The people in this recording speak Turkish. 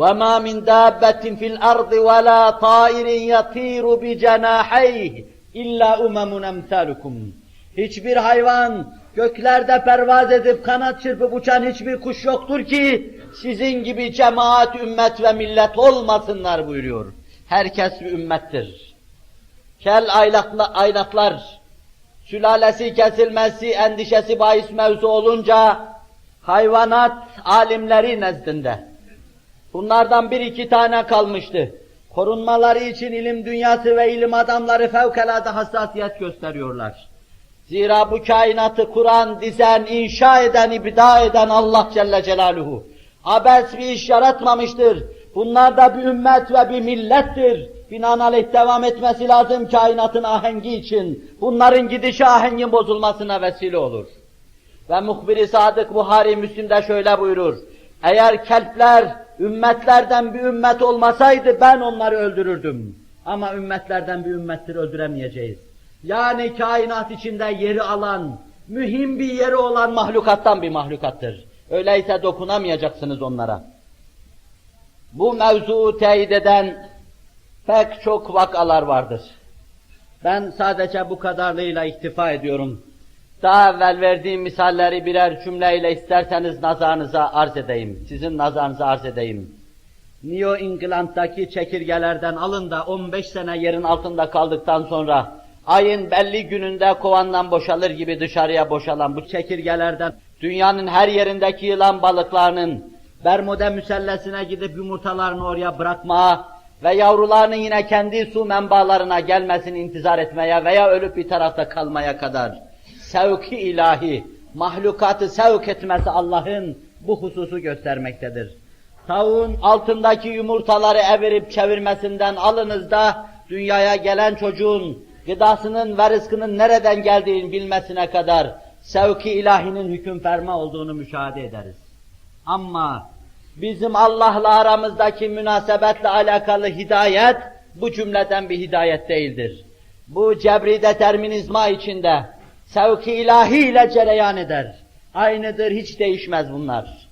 وَمَا مِنْ دَابَّةٍ فِي الْأَرْضِ وَلَا طَائِرٍ يَطِيرُ بِجَنَاحَيْهِ إِلَّا أُمَمٌ أَمْثَالُكُمْ Hiçbir hayvan, göklerde pervaz edip kanat çırpıp uçan hiçbir kuş yoktur ki, sizin gibi cemaat, ümmet ve millet olmasınlar buyuruyor. Herkes bir ümmettir. Kel aylakla, aylaklar, sülalesi kesilmesi endişesi bahis mevzu olunca, hayvanat alimleri nezdinde, bunlardan bir iki tane kalmıştı. Korunmaları için ilim dünyası ve ilim adamları fevkalade hassasiyet gösteriyorlar. Zira bu kainatı kuran, dizen, inşa eden, ibda eden Allah Celle Celaluhu. Abes bir iş yaratmamıştır. Bunlar da bir ümmet ve bir millettir. Binaenaleyh devam etmesi lazım kainatın ahengi için. Bunların gidişi ahengin bozulmasına vesile olur. Ve muhbir-i sadık Buhari Müslim'de şöyle buyurur. Eğer kelpler ümmetlerden bir ümmet olmasaydı ben onları öldürürdüm. Ama ümmetlerden bir ümmettir öldüremeyeceğiz. Yani kainat içinde yeri alan, mühim bir yeri olan mahlukattan bir mahlukattır. Öyleyse dokunamayacaksınız onlara. Bu mevzuu teyit eden pek çok vakalar vardır. Ben sadece bu kadarlığıyla iktifa ediyorum. Daha evvel verdiğim misalleri birer cümleyle isterseniz nazarınıza arz edeyim. Sizin nazarınıza arz edeyim. New England'daki çekirgelerden alın da 15 sene yerin altında kaldıktan sonra ayın belli gününde kovandan boşalır gibi dışarıya boşalan bu çekirgelerden dünyanın her yerindeki yılan balıklarının Bermuda müsellesine gidip yumurtalarını oraya bırakmaya ve yavrularının yine kendi su menbalarına gelmesini intizar etmeye veya ölüp bir tarafta kalmaya kadar sevki ilahi, mahlukatı sevk etmesi Allah'ın bu hususu göstermektedir. Tavuğun altındaki yumurtaları evirip çevirmesinden alınız da dünyaya gelen çocuğun gıdasının ve rızkının nereden geldiğini bilmesine kadar sevki ilahinin hüküm ferma olduğunu müşahede ederiz. Ama bizim Allah'la aramızdaki münasebetle alakalı hidayet bu cümleden bir hidayet değildir. Bu cebri determinizma içinde sevki ilahi ile cereyan eder. Aynıdır, hiç değişmez bunlar.